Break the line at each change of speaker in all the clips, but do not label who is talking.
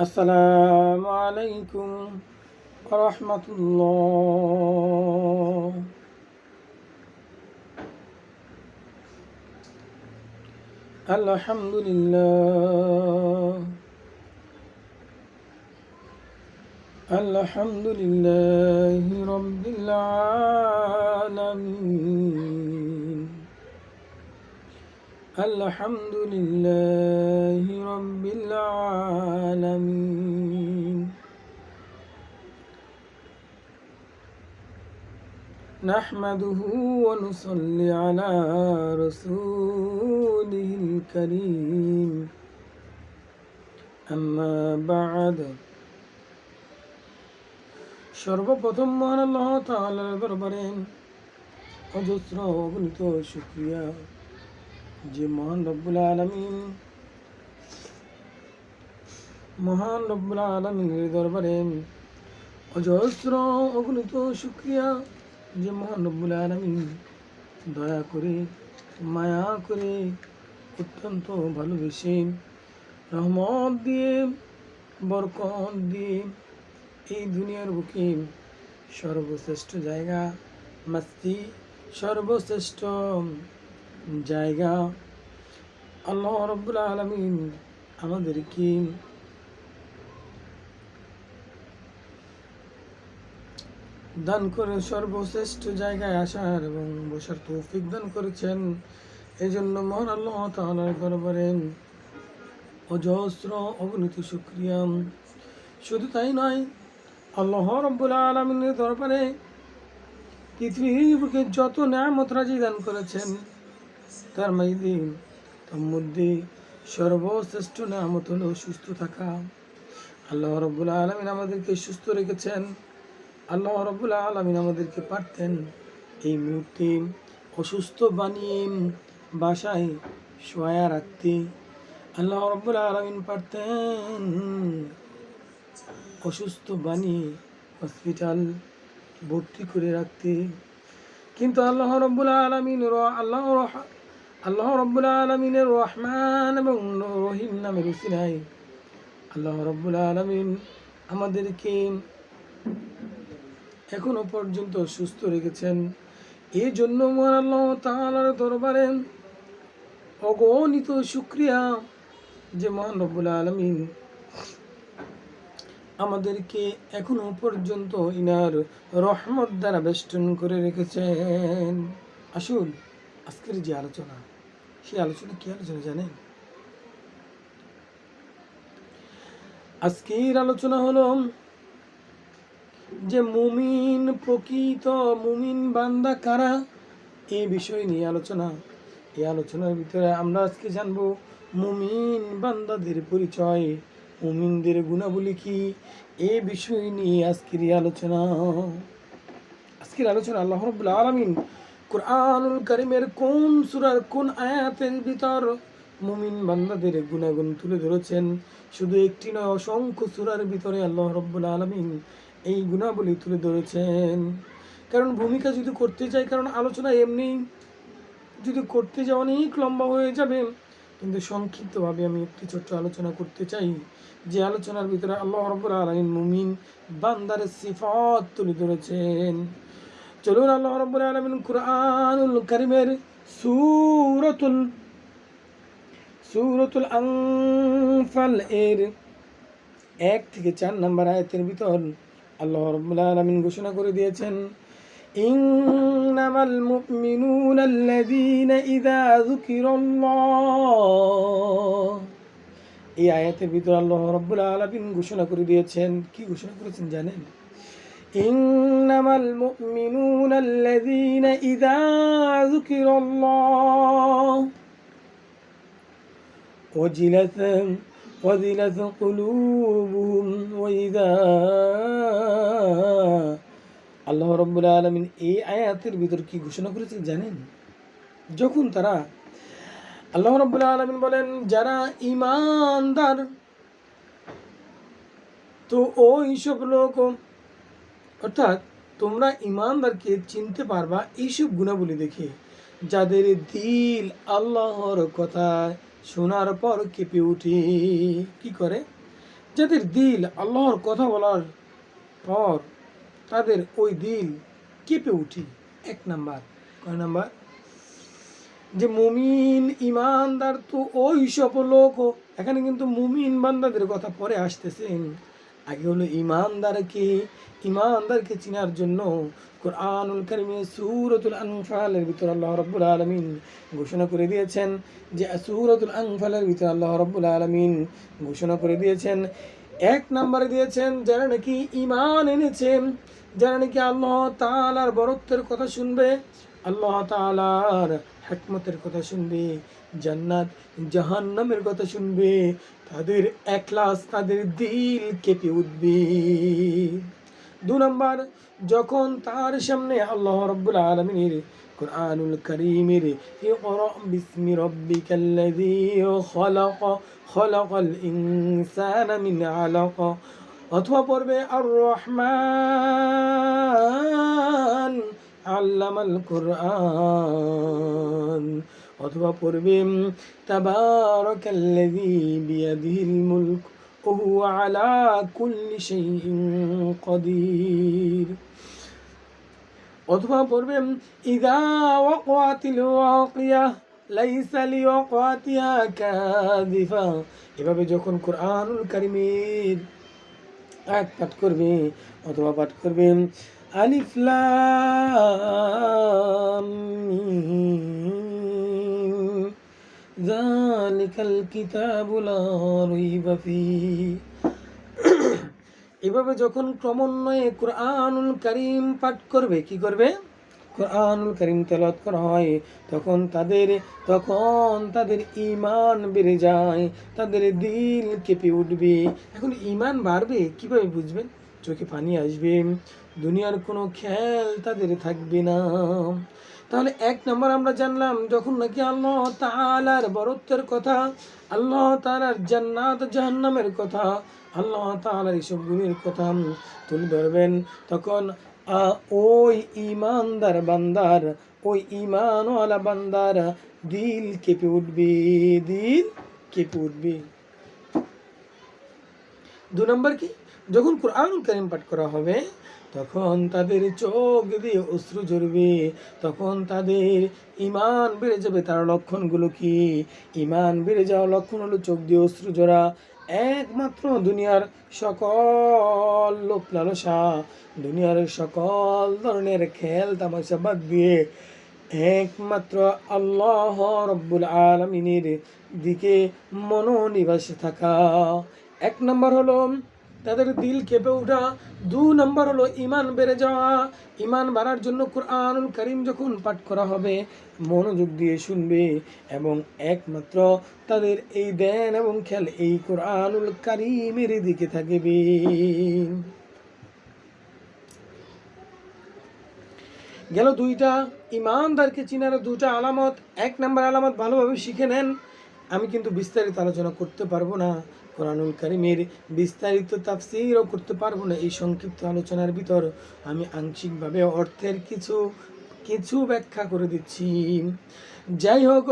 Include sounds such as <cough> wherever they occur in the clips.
السلام عليكم ورحمة الله. الحمد لله. الحمد لله رب العالمين. الحمد لله رب العالمين نحمده ونصلي على رسوله الكريم أما بعد সর্বপ্রথম মহান আল্লাহ তাআলার দরবারে অজস্র অগণিত শুক্রিয়া যে মহান রব্বুল আলমিন, মহান রব্বুল আলমিনের দরবারে অজস্র অগণিত শুক্রিয়া। যে মহান রব্বুল আলমিন দয়া করে, মায়া করে অত্যন্ত ভালোবেসে রহমত দিয়ে, বরকত দিয়ে এই দুনিয়ার বুকে সর্বশ্রেষ্ঠ জায়গা মাস্তি সর্বশ্রেষ্ঠ। জায়গা। আল্লাহ রব্বুল আলমিন আমাদেরকে দান করে সর্বশ্রেষ্ঠ জায়গায় আসার এবং বসার তৌফিক দান করেছেন। এই জন্য মহান আল্লাহ দরবারে অজস্র অগণিত শুক্রিয়া শুধু তাই নয়, আল্লাহ রব্বুল আলমিনের দরবারে পৃথিবীর বুকে যত ন্যামত রাজি দান করেছেন। তার মাইদি তার মধ্যে সর্বশ্রেষ্ঠ নামত হলো সুস্থ থাকা। আল্লাহ রব্বুল আলমিন আমাদেরকে সুস্থ রেখেছেন। আল্লাহ রব্বুল আলমিন আমাদেরকে পারতেন এই মুহূর্তে অসুস্থ বানিয়ে বাসায় শোয়া রাখতে। আল্লাহ রব্বুল আলমিন পারতেন অসুস্থ বানিয়ে হসপিটাল ভর্তি করে রাখতে। কিন্তু আল্লাহ রব্বুল আলমিন আল্লাহ আল্লাহ রব্বুল আলমিনের রহমান এবং রহিম নামের উসিলাই আল্লাহ রব্বুল আলমিন আমাদেরকে এখনও পর্যন্ত সুস্থ রেখেছেন। এই জন্য মহান আল্লাহ তাআলার দরবারে অগণিত শুক্রিয়া যে মহান রব্বুল আলমিন আমাদেরকে এখনও পর্যন্ত ইনার রহমত দ্বারা বেষ্টন করে রেখেছেন। আসুন, আজকের যে আলোচনা সেই আলোচনা কি আলোচনা জানেন? আজকের আলোচনা হলো যে মুমিন প্রকৃত মুমিন বান্দা কারা? এই বিষয় নিয়ে আলোচনা। এই আলোচনার ভিতরে আমরা আজকে জানব মুমিন বান্দাদের পরিচয়, মুমিনদের গুণাবলী কি? এই বিষয় নিয়ে আজকের আলোচনা। আজকের আলোচনা আল্লাহ রব্বুল আলামিন কোরআনুল কারিমের কোন সূরার কোন আয়াতের ভিতর মুমিন বান্দাদের গুণাগুণ তুলে ধরেছেন? শুধু একটি নয়, অসংখ্য সূরার ভিতরে আল্লাহ রব্বুল আলামিন এই গুণাবলী তুলে ধরেছেন। কারণ ভূমিকা যদি করতে চাই, কারণ আলোচনা এমনি, যদি করতে যাই অনেক লম্বা হয়ে যাবে, কিন্তু সংক্ষিপ্তভাবে আমি একটি ছোট্ট আলোচনা করতে চাই, যে আলোচনার ভিতরে আল্লাহ রব্বুল আলামিন মুমিন বান্দার সিফাত তুলে ধরেছেন। চলুন আল্লাহ রব্বুল আলামিন কুরআনুল কারীমের সূরাতুল সূরাতুল আনফাল এর এক থেকে চার নম্বর আয়াতের ভিতর আল্লাহ রব্বুল আলামিন ঘোষণা করে দিয়েছেন, ইন্নামাল মুমিনুনা আল্লাযীনা ইযা যুকিরাল্লাহ। এই আয়াতের ভিতর আল্লাহ রব্বুল আলামিন ঘোষণা করে দিয়েছেন। কি ঘোষণা করেছেন জানেন? ইন্নামাল মুমিনুনা আল্লাযীনা ইযা যুকিরাল্লাহ وجلت وذلت قلوبهم وإذا আল্লাহ রব্বুল আলমিন এই আয়াতের ভিতর কি ঘোষণা করেছে জানেন যখন তারা আল্লাহ রব্বুল আলমিন বলেন যারা ইমানদার তো ওই সব লোক অর্থাৎ তোমরা ইমানদারকে চিনতে পারবা এইসব গুণাবলী দেখে। যাদের দিল আল্লাহর কথা শোনার পর কেঁপে উঠে কি করে? যাদের দিল আল্লাহর কথা বলার পর তাদের ওই দিল কেঁপে উঠি এক নাম্বার। কয় নাম্বার? যে মুমিন ইমানদার তো ওই সব লোক। এখানে কিন্তু মুমিন বান্দাদের কথা পরে আসতেছেন আগে হলো ইমানদারকে ইমানদারকে চিনার জন্য কোরআনুল কারিমে সুরতুল আনফালের ভিতর আল্লাহ রব্বুল আলমিন ঘোষণা করে দিয়েছেন যে, সুরতুল আনফালের ভিতর আল্লাহ রব্বুল আলমিন ঘোষণা করে দিয়েছেন। এক নম্বরে দিয়েছেন, যারা নাকি ইমান এনেছেন যারা নাকি আল্লাহ তালার বরত্বের কথা শুনবে, আল্লাহ তালার হেকমতের কথা শুনবে, জান্নাত, জাহান্নামের কথা শুনবে তাদের একলাস তাদের দিল কেঁপে উঠবে। দু নম্বর, যখন তার সামনে আল্লাহ রব্বুল আলমিনের কোরআনুল করিমের বিসমি রব্বিকাল্লাযী খলাক, খলাকাল ইনসানা মিন আলাক, অথবা পড়বে আর রহমান আল্লামাল কোরআন। অথবা পড়বে তাবারাকাল্লাযী বিয়াদিহিল মুলক وهو على كل شيء قدير অথবা পড়বে ইদা ওয়াকাতিল ওয়াকিয়া লাইসা লিওয়াকাতিহা কাযিফা এভাবে যখন কোরআনুল কারিমের এক পাঠ করবে অথবা পাঠ করবে আলিফ লাম মিম <clears throat> এভাবে যখন ক্রমান্বয়ে কোরআনুল করিম পাঠ করবে, কি করবে? কোরআনুল করিম তেলত করা হয়, তখন তাদের তখন তাদের ইমান বেড়ে যায়, তাদের দিল কেঁপে উঠবে। এখন ইমান বাড়বে, কীভাবে বুঝবেন চোখে পানি আসবে, দুনিয়ার কোনো খেয়াল তাদের থাকবে না। তাহলে এক নম্বর আমরা জানলাম, যখন নাকি আল্লাহ তালার বরত্বের কথা, আল্লাহ তালার জান্নাত জাহান্নামের কথা, আল্লাহ তালার এইসব গুণের কথা তুলে ধরবেন, তখন ওই ইমানদার বান্দার, ওই ইমানওয়ালা বান্দার দিল কেঁপে উঠবে, দিল কেঁপে উঠবে। দু নম্বর কি? যখন কোরআনুল করিম পাঠ করা হবে তখন তাদের চোখ দিয়ে অশ্রু ঝরবে, তখন তাদের ইমান বেড়ে যাবে। তার লক্ষণগুলো কি? ইমান বেড়ে যাওয়ার লক্ষণ হলো চোখ দিয়ে অশ্রু ঝরা। একমাত্র দুনিয়ার সকল লোক লালসা, দুনিয়ার সকল ধরনের খেল তামাশা বাদ দিয়ে একমাত্র আল্লাহ রব্বুল আলমিনের দিকে মনোনিবাস থাকা। এক নম্বর হলো তাদের দিল কেঁপে ওঠা দু নম্বর হলো ইমান বেড়ে যাওয়া। ইমান বাড়ার জন্য কোরআনুল করিম যখন পাঠ করা হবে, মনোযোগ দিয়ে শুনবে এবং একমাত্র তাদের এই দেন এবং খেয়াল এই কোরআনুল করিমের দিকে থাকবে। গেল দুইটা। ইমানদারকে চিনার দুটা আলামত। এক নম্বর আলামত ভালোভাবে শিখে নেন। আমি কিন্তু বিস্তারিত আলোচনা করতে পারব না। কোরআনুল কারিমের বিস্তারিত তাফসিরও করতে পারব না। এই সংক্ষিপ্ত আলোচনার ভিতর আমি আংশিকভাবে অর্থের কিছু কিছু ব্যাখ্যা করে দিচ্ছি। যাই হোক,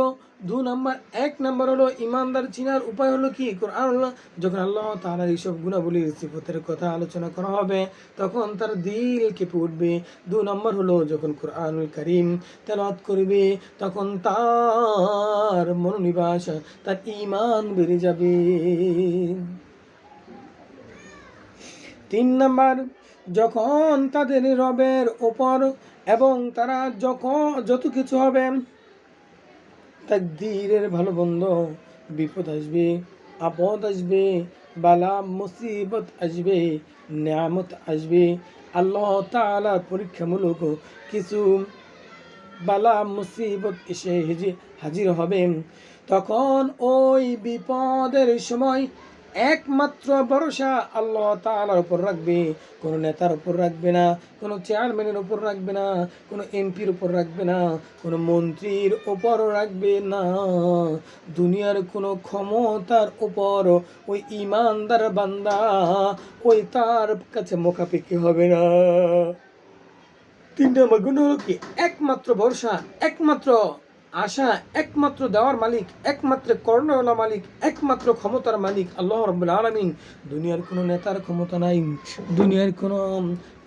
দু নম্বর, এক নম্বর হলো ইমানদার চিনার উপায় হলো কি? কোরআন যখন আল্লাহ তাআলার এইসব গুণাবলীর সিফতের কথা আলোচনা করা হবে, তখন তার দিল কেঁপে উঠবে। দু নম্বর হলো যখন কোরআনুল করিম তেলাওয়াত করবে, তখন তার মনোনিবাস তার ইমান বেড়ে যাবে। তিন নাম্বার যখন তাদের রবের ওপর এবং তারা যখন যত কিছু হবে, তাকদীরের ভালো বন্ধ, বিপদ আসবে, আপদ আসবে, বালা, মুসিবত আসবে, নিয়ামত আসবে। আল্লাহ তাআলা পরীক্ষামূলক কিছু বালা, মুসিবত এসে হেজি- হাজির হবে। তখন ওই বিপদের সময় একমাত্র ভরসা আল্লাহ তাআলার উপর রাখবে। কোনো নেতার উপর রাখবে না, কোনো চেয়ারম্যানের উপর রাখবে না, কোনো এমপির উপর রাখবে না, কোনো মন্ত্রীর উপর রাখবে না। দুনিয়ার কোনো ক্ষমতার উপর ওই ইমানদার বান্দা ওই তার কাছে মোকাপেক্ষি হবে না। তিন নম্বর গুণ হলো কি? একমাত্র ভরসা, একমাত্র আশা একমাত্র দেওয়ার মালিক, একমাত্র কর্ণওয়ালা মালিক, একমাত্র ক্ষমতার মালিক আল্লাহ রব্বুল আলমিন। দুনিয়ার কোনো নেতার ক্ষমতা নাই, দুনিয়ার কোনো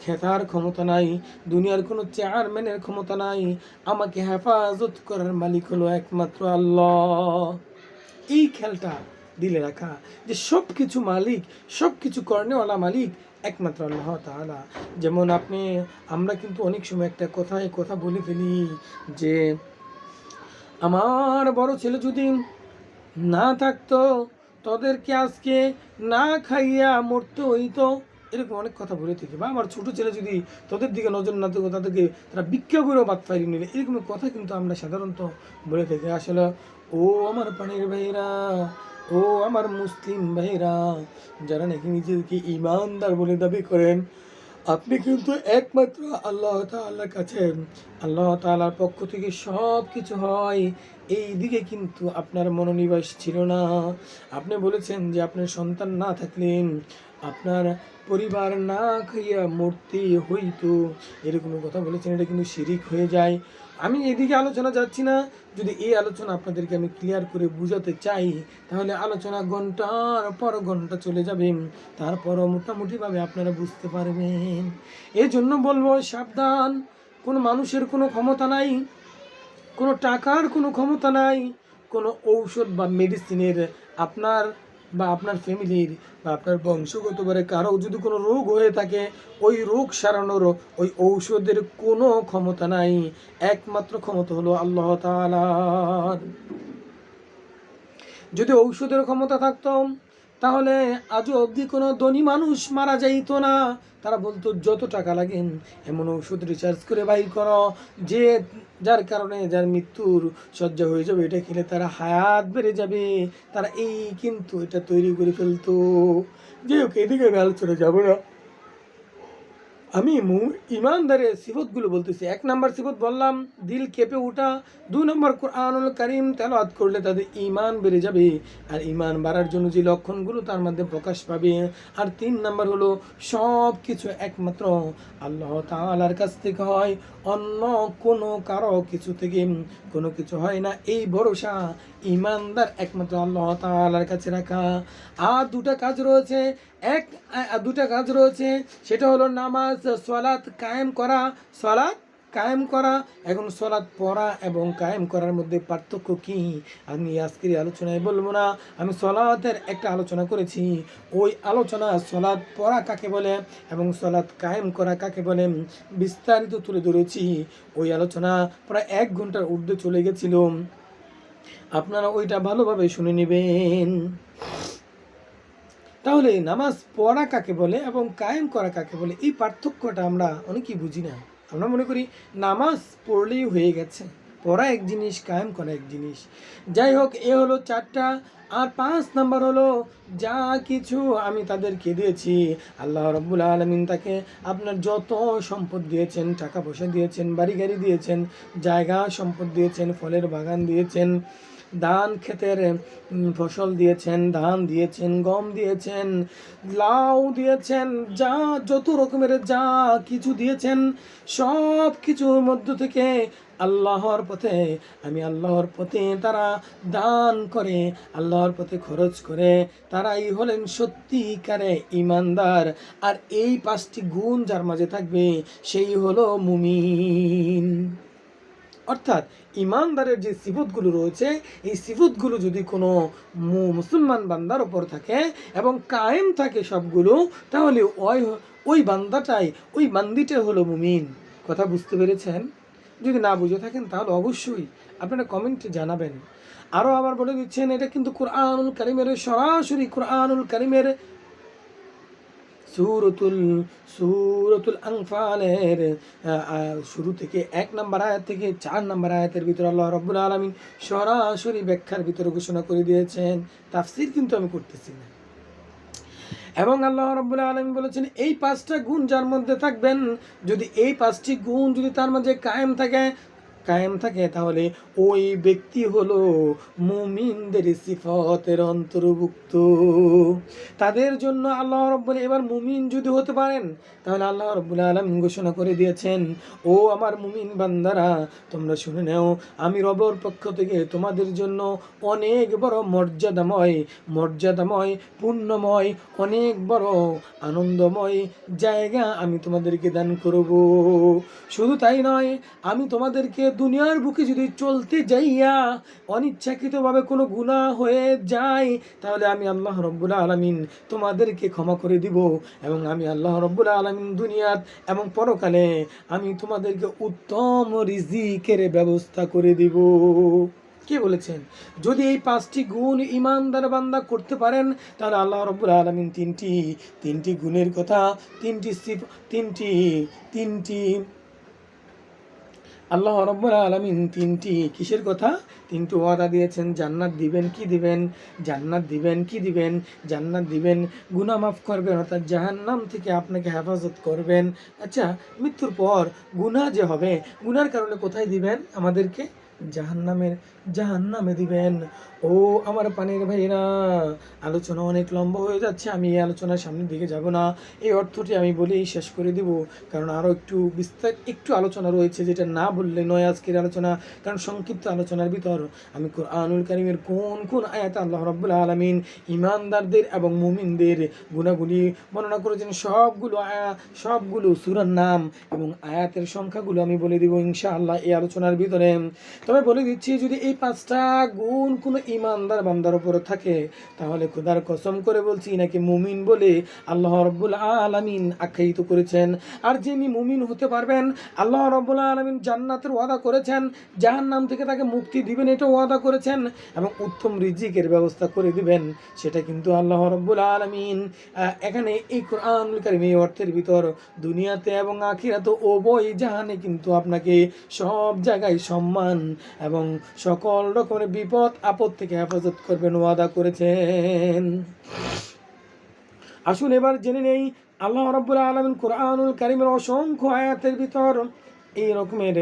খেতার ক্ষমতা নাই, দুনিয়ার কোনো চেয়ারম্যানের ক্ষমতা নাই। আমাকে হেফাজত করার মালিক হলো একমাত্র আল্লাহ। এই খেলটা দিলে রাখা যে সব কিছু মালিক সব কিছু কর্ণেওয়ালা মালিক একমাত্র আল্লাহ তাআলা। যেমন আপনি, আমরা কিন্তু অনেক সময় একটা কথায় কথা বলে ফেলি যে আমার বড় ছেলে যদি না থাকতো, তোদেরকে আজকে না খাইয়া মরতে হইতো। এরকম অনেক কথা বলে থাকি। বা আমার ছোট ছেলে যদি তোদের দিকে নজর না থাকতো, তাদেরকে তারা ভিক্ষা করেও বাদ পাইনি নিলে এরকম কথা কিন্তু আমরা সাধারণত বলে থাকি। আসলে, ও আমার পানির ভাইরা ও আমার মুসলিম ভাইরা যারা নাকি নিজেদেরকে ইমানদার বলে দাবি করেন আপনি কিন্তু একমাত্র আল্লাহ তাল্লাহ কাছে, আল্লাহ তালার পক্ষ থেকে সব কিছু হয়। এই দিকে কিন্তু আপনার মনোনিবেশ ছিল না। আপনি বলেছেন যে আপনার সন্তান না থাকলেন, আপনার পরিবার না খাইয়া মূর্তি হইতো। এরকম কথা বলেছেন, এটা কিন্তু শিরিক হয়ে যায়। আমি এদিকে আলোচনা যাচ্ছি না। যদি এই আলোচনা আপনাদেরকে আমি ক্লিয়ার করে বুঝাতে চাই, তাহলে আলোচনা ঘণ্টার পর ঘণ্টা চলে যাবে। তারপরও মোটামুটিভাবে আপনারা বুঝতে পারবেন। এই জন্য বলব, সাবধান। কোনো মানুষের কোনো ক্ষমতা নাই, কোনো টাকার কোনো ক্ষমতা নাই, কোনো ঔষধ বা মেডিসিনের আপনার বা আপনার ফ্যামিলির বা আপনার বংশগত করে কারও যদি কোনো রোগ হয়ে থাকে, ওই রোগ সারানোর ওই ঔষধের কোনো ক্ষমতা নাই। একমাত্র ক্ষমতা হলো আল্লাহ তাআলার। যদি ঔষধের ক্ষমতা থাকতো তাহলে আজও অবধি কোনো ধনী মানুষ মারা যাইত না। তারা বলতো, যত টাকা লাগেন, এমন ওষুধ রিচার্জ করে বাইর করো। যে যার কারণে যার মৃত্যুর শয্যা হয়ে যাবে, এটা খেলে তারা হায়াত বেড়ে যাবে। তারা এই কিন্তু এটা তৈরি করে ফেলতো। যে হোক, এদিকে আলোচনা যাব না। আমি ইমানদারের সিফতগুলো বলতেছি। এক নম্বর সিফত বললাম, দিল কেঁপে ওঠা দু নম্বর কোরআনুল করিম তেলাওয়াত করলে তাদের ইমান বেড়ে যাবে। আর ইমান বাড়ার জন্য যে লক্ষণগুলো তার মধ্যে প্রকাশ পাবে। আর তিন নম্বর হলো সব কিছু একমাত্র আল্লাহ তাআলার কাছ থেকে হয়। অন্য কোনো কারও কিছু থেকে কোনো কিছু হয় না। এই ভরসা ইমানদার একমাত্র আল্লাহ তাআলার কাছে রাখা। আর দুটা কাজ রয়েছে। এক দুটা কাজ রয়েছে। সেটা হলো নামাজ, সলাৎ কায়েম করা। সলাৎ কায়েম করা, এখন সলাৎ পড়া এবং কায়েম করার মধ্যে পার্থক্য কী? আমি আজকের আলোচনায় বলব না। আমি সলাতের একটা আলোচনা করেছি। ওই আলোচনা সলাৎ পড়া কাকে বলে এবং সলাৎ কায়েম করা কাকে বলে বিস্তারিত তুলে ধরেছি। ওই আলোচনা প্রায় এক ঘণ্টার ঊর্ধ্বে চলে গেছিল। আপনারা ওইটা ভালোভাবে শুনে নেবেন। তাহলে এই নামাজ পড়া কাকে বলে এবং কায়েম করা কাকে বলে? এই পার্থক্যটা আমরা অনেকেই বুঝি না। আমরা মনে করি নামাজ পড়লেই হয়ে গেছে। পড়া এক জিনিস, কায়েম করা এক জিনিস। যাই হোক, এ হলো চারটা। আর পাঁচ নাম্বার হলো, যা কিছু আমি তাদেরকে দিয়েছি, আল্লাহ রব্বুল আলমিন তাকে আপনার যত সম্পদ দিয়েছেন, টাকা পয়সা দিয়েছেন, বাড়ি গাড়ি দিয়েছেন, জায়গা সম্পদ দিয়েছেন, ফলের বাগান দিয়েছেন ধান ক্ষেতের ফসল দিয়েছেন, ধান দিয়েছেন, গম দিয়েছেন, লাউ দিয়েছেন, যা যত রকমের যা কিছু দিয়েছেন, সব কিছুর মধ্য থেকে আল্লাহর পথে, আমি আল্লাহর পথে তারা দান করে, আল্লাহর পথে খরচ করে, তারাই হলেন সত্যিকারে ইমানদার। আর এই পাঁচটি গুণ যার মাঝে থাকবে, সেই হলো মুমিন। অর্থাৎ ইমানদারের যে সিফতগুলো রয়েছে, এই সিফতগুলো যদি কোনো মুসলমান বান্দার ওপর থাকে এবং কায়েম থাকে সবগুলো, তাহলে ওই ওই বান্দাটাই, ওই বান্দিটা হলো মুমিন। কথা বুঝতে পেরেছেন? যদি না বুঝে থাকেন, তাহলে অবশ্যই আপনারা কমেন্টে জানাবেন। আরও আবার বলে দিচ্ছেন, এটা কিন্তু কোরআনুল কারিমের সরাসরি কোরআনুল কারিমের সুরতুল সুরতুল আংফালের শুরু থেকে এক নম্বর আয়াত থেকে চার নম্বর আয়াতের ভিতরে আল্লাহ রব্বুল আলমিন সরাসরি ব্যাখ্যার ভিতরে ঘোষণা করে দিয়েছেন। তাফসির কিন্তু আমি করতেছি না। এবং আল্লাহ রব্বুল আলমী বলেছেন, এই পাঁচটা গুণ যার মধ্যে থাকবেন, যদি এই পাঁচটি গুণ যদি তার মাঝে কায়েম থাকে কায়েম থাকে, তাহলে ওই ব্যক্তি হলো মুমিনদের সিফতের অন্তর্ভুক্ত। তাদের জন্য আল্লাহ রব্বুল এবার মুমিন যদি হতে পারেন, তাহলে আল্লাহ রব্বুল আলম ঘোষণা করে দিয়েছেন, ও আমার মুমিন বান্দারা, তোমরা শুনে নাও, আমি রবর পক্ষ থেকে তোমাদের জন্য অনেক বড় মর্যাদাময় মর্যাদাময় পূর্ণময় অনেক বড় আনন্দময় জায়গা আমি তোমাদেরকে দান করব। শুধু তাই নয়, আমি তোমাদেরকে দুনিয়ার বুকে যদি চলতে যাইয়া অনিচ্ছাকৃতভাবে কোনো গুণা হয়ে যায়, তাহলে আমি আল্লাহ রব্বুল আলমিন তোমাদেরকে ক্ষমা করে দিব এবং আমি আল্লাহ রব্বুল আলমিন দুনিয়াত এবং পরকালে আমি তোমাদেরকে উত্তম রিজিকের ব্যবস্থা করে দিব। কে বলেছেন? যদি এই পাঁচটি গুণ ইমানদার বান্দা করতে পারেন, তাহলে আল্লাহ রব্বুল আলমিন তিনটি তিনটি গুণের কথা, তিনটি তিনটি তিনটি আল্লাহ রব্বুল আলমিন তিনটি, কিসের কথা? তিনটি ওয়াদা দিয়েছেন, জান্নাত দিবেন, কি দিবেন? জান্নাত দিবেন, কি দিবেন? জান্নাত দিবেন গুনা মাফ করবেন, অর্থাৎ জাহান্নাম থেকে আপনাকে হেফাজত করবেন। আচ্ছা মৃত্যুর পর গুণা যে হবে, গুনার কারণে কোথায় দিবেন আমাদেরকে? জাহান্নামের জাহান্নামে দিবেন। ও আমার পানির ভাইরা আলোচনা অনেক লম্বা হয়ে যাচ্ছে, আমি এই আলোচনার সামনের দিকে যাব না। এই অর্থটি আমি বলেই শেষ করে দিব, কারণ আরও একটু বিস্তার, একটু আলোচনা রয়েছে যেটা না বললে নয় আজকের আলোচনা, কারণ সংক্ষিপ্ত আলোচনার ভিতর আমি কোরআনুল কারিমের কোন কোন আয়াত আল্লাহ রব্বুল আলমিন ইমানদারদের এবং মুমিনদের গুণাগুলি বর্ণনা করেছেন, সবগুলো আয়া, সবগুলো সুরার নাম এবং আয়াতের সংখ্যাগুলো আমি বলে দিব ইনশাআল্লাহ এই আলোচনার ভিতরে। তবে বলে দিচ্ছি, যদি এই পাঁচটা গুণ কোনো ইমানদার বান্দার উপরে থাকে, তাহলে খুদার কসম করে বলছি নাকি মুমিন বলে আল্লাহ রব্বুল আলমিন আখ্যায়িত করেছেন। আর যিনি মুমিন হতে পারবেন, আল্লাহ রব্বুল আলমিন জান্নাতের ওয়াদা করেছেন জাহান নাম থেকে তাকে মুক্তি দিবেন এটা ওয়াদা করেছেন, এবং উত্তম রিজিকের ব্যবস্থা করে দিবেন, সেটা কিন্তু আল্লাহ রব্বুল আলমিন। এখানে এই কোরআনুল কারিম এই অর্থের ভিতর দুনিয়াতে এবং আখিরাতে উভয় জাহানে কিন্তু আপনাকে সব জায়গায় সম্মান এবং সকল রকমের বিপদ, আপদ থেকে হেফাজত করবেন, ওয়াদা করেছেন আসুন এবার জেনে নেই, আল্লাহ রব্বুল আলমিন কোরআনুল কারিমের অসংখ্য আয়াতের ভিতর এই রকমের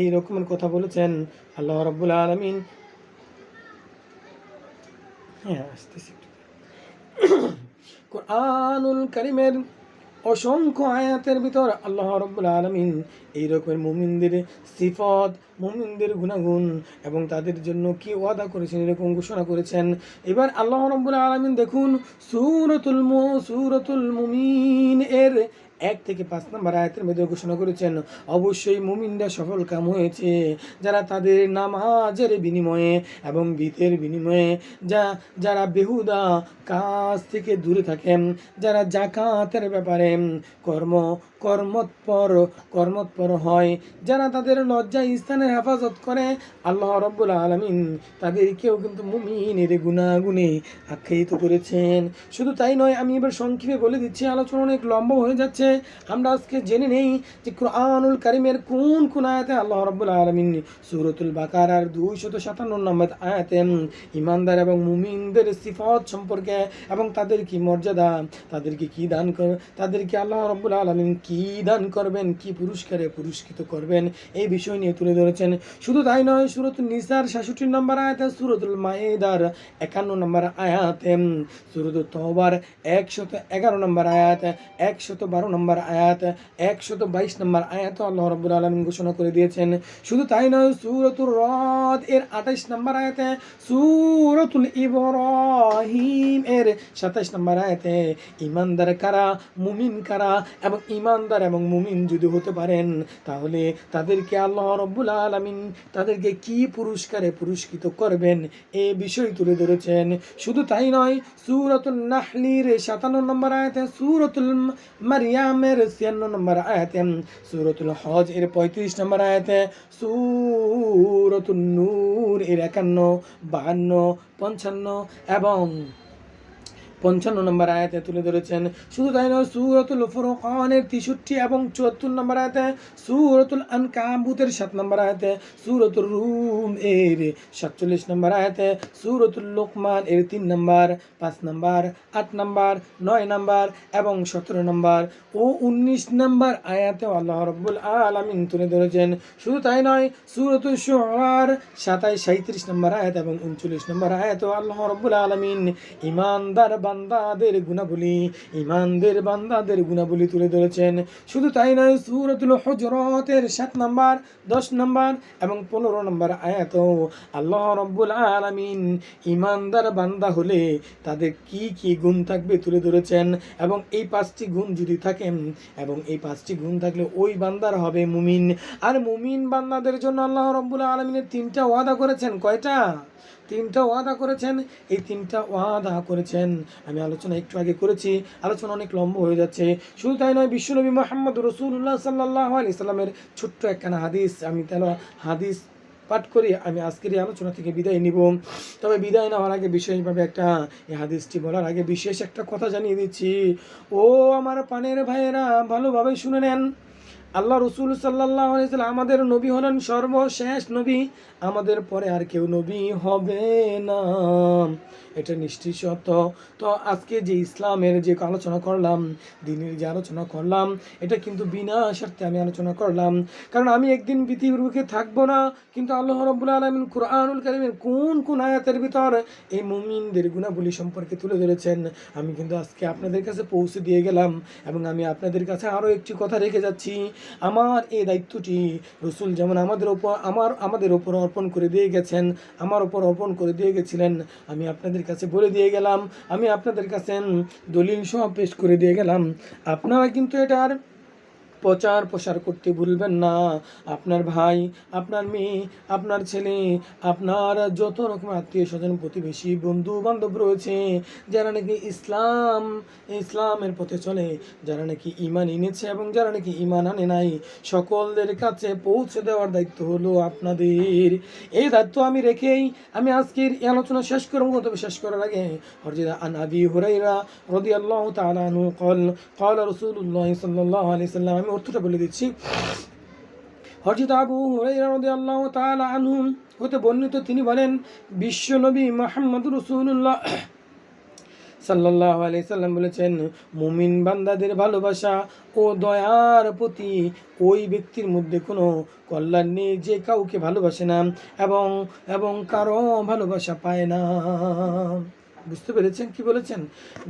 এই রকমের কথা বলেছেন আল্লাহ রব্বুল আলমিন হ্যাঁ আসতেছি। কোরআনুল কারিমের অসংখ্য আয়াতের ভিতর আল্লাহ রব্বুল আলমিন এই রকমের মুমিনদের সিফত, মুমিনদের গুণাগুণ এবং তাদের জন্য কি ওয়াদা করেছেন এরকম ঘোষণা করেছেন। এবার আল্লাহ রব্বুল আলমিন দেখুন, সুরতুল মু, সুরতুল মুমিন এর এক থেকে পাঁচ নম্বর আয়াতের মধ্যে ঘোষণা করেছেন, অবশ্যই মুমিনরা সফল কাম হয়েছে। যারা তাদের নামাজের বিনিময়ে এবং বিতের বিনিময়ে যা, যারা বেহুদা কাজ থেকে দূরে থাকেন, যারা জাকাতের ব্যাপারে কর্ম, কর্মৎপর কর্মৎপর হয়, যারা তাদের লজ্জা স্থানের হেফাজত করে, আল্লাহ রব্বুল আলমিন তাদেরকেও কিন্তু মুমিনের গুণাগুণে আখ্যায়িত করেছেন। শুধু তাই নয়, আমি এবার সংক্ষেপে বলে দিচ্ছি, আলোচনা অনেক লম্বা হয়ে যাচ্ছে। আমরা আজকে জেনে নেই যে কোরআনুল কারিমের কোন কোন আয়াতে আল্লাহ রব্বুল আলমিন সুরতুল বাকারার দুইশত সাতান্ন নম্বর আয়াতে ইমানদার এবং মুমিনদের সিফত সম্পর্কে এবং তাদের কি মর্যাদা তাদেরকে কি দান কর তাদেরকে আল্লাহ রব্বুল আলমিন কি দান করবেন, কি পুরস্কারে পুরস্কৃত করবেন, এই বিষয় নিয়ে তুলে ধরেছেন। শুধু তাই নয়, সুরত নিসার সাতষট্টি নম্বর আয়াতে সুরতুল মায়েদার একান্ন নম্বর আয়াতে সুরত তহবার একশত এগারো নম্বর আয়াত একশত বারো নম্বর আয়াত, একশত বাইশ নম্বর আয়াত আল্লাহ রব্বুল আলমিন ঘোষণা করে দিয়েছেন। শুধু তাই নয় সুরতুল রদ এর আঠাইশ নম্বর আয়াতে, সুরতুল ইব্রাহিম এর সাতাইশ নম্বর আয়াতে, ইমানদার কারা, মুমিন কারা এবং ইমানদার এবং মুমিন যদি হতে পারেন, তাহলে তাদেরকে আল্লাহ রব্বুল আলমিন তাদেরকে কি পুরস্কারে পুরস্কৃত করবেন এ বিষয় তুলে ধরেছেন। শুধু তাই নয় সুরতুল নাহলির সাতান্ন নম্বর আয়াতে, সুরতুল মারিয়ামের ছিয়ান্ন নম্বর আয়াতে সুরতুল হজ এর পঁয়ত্রিশ নম্বর আয়াতে সুরতুল নূর এর একান্ন, বাহান্ন, পঞ্চান্ন এবং পঞ্চান্ন নম্বর আয়াতে তুলে ধরেছেন শুধু তাই নয় সুরতুল ফুরকানের তেষট্টি এবং চুয়াত্তর নম্বর আয়াতে, সুরতুল আনকাবুতের সাত নম্বর আয়াতে সুরতুল রুম এর সাতচল্লিশ নম্বর আয়াতে, সুরতুল লোকমান এর তিন নম্বর, পাঁচ নম্বর, আট নম্বর, নয় নম্বর এবং সতেরো নম্বর ও উনিশ নম্বর আয়াতেও আল্লাহ রব্বুল আলমিন তুলে ধরেছেন। শুধু তাই নয় সুরতুল শুয়ার সাতাইশ সাঁত্রিশ নম্বর আয়াত এবং উনচল্লিশ নম্বর আয়াতেও আল্লাহ রব্বুল আলমিন ইমানদার বান্দাদের গুণাবলী ইমানদের বান্দাদের গুণাবলী তুলে ধরেছেন। শুধু তাই নয়, সুরতুল হজরতের সাত নম্বর, দশ নম্বর এবং পনেরো নম্বর আয়াত আল্লাহ রব্বুল আলমিন ইমানদার বান্দা হলে তাদের কি কি গুণ থাকবে তুলে ধরেছেন এবং এই পাঁচটি গুণ যদি থাকেন এবং এই পাঁচটি গুণ থাকলে ওই বান্দার হবে মুমিন। আর মুমিন বান্দাদের জন্য আল্লাহ রব্বুল আলমিনের তিনটা ওয়াদা করেছেন। কয়টা? তিনটা ওয়াদা করেছেন, এই তিনটা ওয়াদা করেছেন। আমি আলোচনা একটু আগে করেছি, আলোচনা অনেক লম্বা হয়ে যাচ্ছে। শুধু তাই নয়, বিশ্বনবী মোহাম্মদ রসুল্লাহ সাল্লাহ আলি সাল্লামের ছোট্ট একখানা হাদিস, আমি তাহলে হাদিস পাঠ করি, আমি আজকের এই আলোচনা থেকে বিদায় নিব। তবে বিদায় নেওয়ার আগে বিশেষভাবে একটা, এই হাদিসটি বলার আগে বিশেষ একটা কথা জানিয়ে দিচ্ছি। ও আমার পানের ভাইয়েরা ভালোভাবে শুনে নেন। আল্লাহ রসুল সাল্লাহ আমাদের নবী হলেন সর্বশেষ নবী। আমাদের পরে আর কেউ নবী হবে না। এটা নিশ্চিত সত্য। তো আজকে যে ইসলামের যে আলোচনা করলাম, দিনের যে আলোচনা করলাম, এটা কিন্তু বিনা স্বার্থে আমি আলোচনা করলাম। কারণ আমি একদিন পৃথিবীর বুকে থাকব না, কিন্তু আল্লাহ রব্বুল আলমিন কুরআনুল কারিমের কোন কোন আয়াতের ভিতর এই মুমিনদের গুণাবলী সম্পর্কে তুলে ধরেছেন, আমি কিন্তু আজকে আপনাদের কাছে পৌঁছে দিয়ে গেলাম এবং আমি আপনাদের কাছে আরও একটি কথা রেখে যাচ্ছি। আমার এই দায়িত্বটি রসুল যেমন আমাদের ওপর, আমার, আমাদের ওপর অর্পণ করে দিয়ে গেছেন, আমার ওপর অর্পণ করে দিয়ে গেছিলেন। আমি আপনাদের কাছে বলে দিয়ে গেলাম, আমি আপনাদের কাছে দলিল সহ পেশ করে দিয়ে গেলাম। আপনারা কিন্তু এটার প্রচার প্রসার করতে ভুলবেন না। আপনার ভাই, আপনার মেয়ে, আপনার ছেলে, আপনার যত রকম আত্মীয় স্বজন প্রতিবেশী বন্ধু বান্ধব রয়েছে, যারা নাকি ইসলাম, ইসলামের পথে চলে, যারা নাকি ইমান এনেছে এবং যারা নাকি ইমান আনে নাই, সকলদের কাছে পৌঁছে দেওয়ার দায়িত্ব হলো আপনাদের। এই দায়িত্ব আমি রেখেই আমি আজকের এই আলোচনা শেষ করব। তবে শেষ করার আগে হরজিদা আনাবি হুরাইরা রদি আল্লাহ তালানু কল কল রসুল্লাহ সাল্লাহ আলি সাল্লাম আমি অর্থটা বলে দিচ্ছি। হরজিত আবু হুরাইরা রাদিয়াল্লাহু তাআলা আনহু হতে বর্ণিত তিনি বলেন বিশ্বনবী মুহাম্মদ রাসূলুল্লাহ সাল্লাহ আলি সাল্লাম বলেছেন, মুমিন বান্দাদের ভালোবাসা ও দয়ার প্রতি ওই ব্যক্তির মধ্যে কোনো কল্যাণ নেই যে কাউকে ভালোবাসে না এবং এবং কারও ভালোবাসা পায় না। বুঝতে পেরেছেন কি বলেছেন?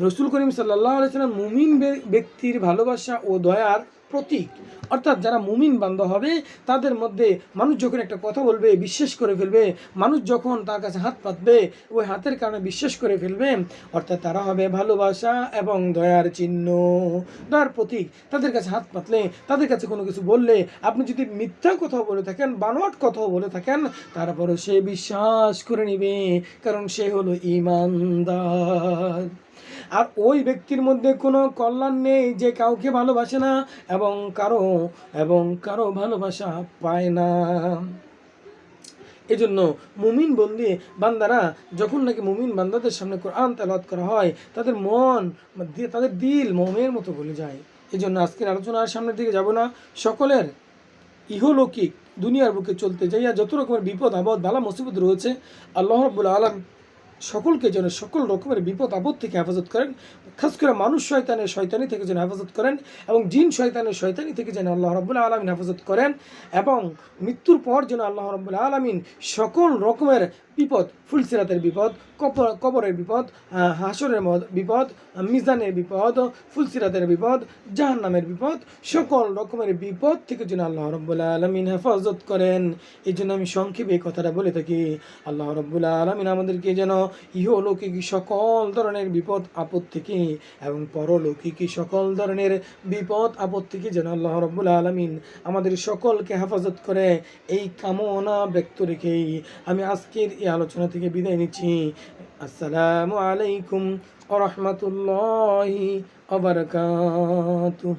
রসুল করিম সাল্লাহ আলাইসাল্লাম মুমিন ব্যক্তির ভালোবাসা ও দয়ার প্রতীক। অর্থাৎ যারা মুমিন বান্ধ হবে, তাদের মধ্যে মানুষ যখন একটা কথা বলবে, বিশ্বাস করে ফেলবে, মানুষ যখন তার কাছে হাত পাতবে, ওই হাতের কারণে বিশ্বাস করে ফেলবে, অর্থাৎ তারা হবে ভালোবাসা এবং দয়ার চিহ্ন। দয়ার প্রতীক। তাদের কাছে হাত পাতলে, তাদের কাছে কোনো কিছু বললে, আপনি যদি মিথ্যা কথাও বলে থাকেন, বানোয়াট কথাও বলে থাকেন, তারপরও সে বিশ্বাস করে নেবে, কারণ সে হলো ইমানদার। আর ওই ব্যক্তির মধ্যে কোনো কল্যাণ নেই যে কাউকে ভালোবাসে না এবং কারও এবং কারও ভালোবাসা পায় না। এজন্য মুমিন বন্দি বান্দারা যখন নাকি মুমিন বান্দাদের সামনে কোরআন তেলাওয়াত করা হয়, তাদের মন, তাদের দিল মোমের মতো গলে যায়। এই জন্য আজকের আলোচনার সামনের দিকে যাব না। সকলের ইহলৌকিক দুনিয়ার বুকে চলতে যাইয়া যত রকমের বিপদ, আপদ, বালা, মুসিবত রয়েছে, আল্লাহ রব্বুল আলম সকলকে যেন সকল রকমের বিপদ আপদ থেকে হেফাজত করেন। খাস করে মানুষ শয়তানের শয়তানি থেকে যেন হেফাজত করেন এবং জিন শয়তানের শয়তানি থেকে যেন আল্লাহ রব্বুল আলমিন হেফাজত করেন এবং মৃত্যুর পর যেন আল্লাহ রব্বুল আলমিন সকল রকমের বিপদ, ফুলসিরাতের বিপদ কবর কবরের বিপদ হাসরের বিপদ, মিজানের বিপদ, ফুলসিরাতের বিপদ, জাহান্নামের বিপদ, সকল রকমের বিপদ থেকে যেন আল্লাহ রব্বুল্লা আলমিন হেফাজত করেন। এই জন্য আমি সংক্ষেপে এই কথাটা বলে থাকি। আল্লাহ রব্বুল্লা আলমিন আমাদেরকে যেন ইহলৌকিক সকল ধরনের বিপদ আপদ থেকে এবং পরলৌকিক সকল ধরনের বিপদ আপদ থেকে যেন আল্লাহ রব্বুল্লা আলমিন আমাদের সকলকে হেফাজত করে, এই কামনা ব্যক্ত রেখেই আমি আজকের এই আলোচনা থেকে বিদায় নিচ্ছি। আসসালামু আলাইকুম আ রহমতুল্লাহি আবরকাতুহ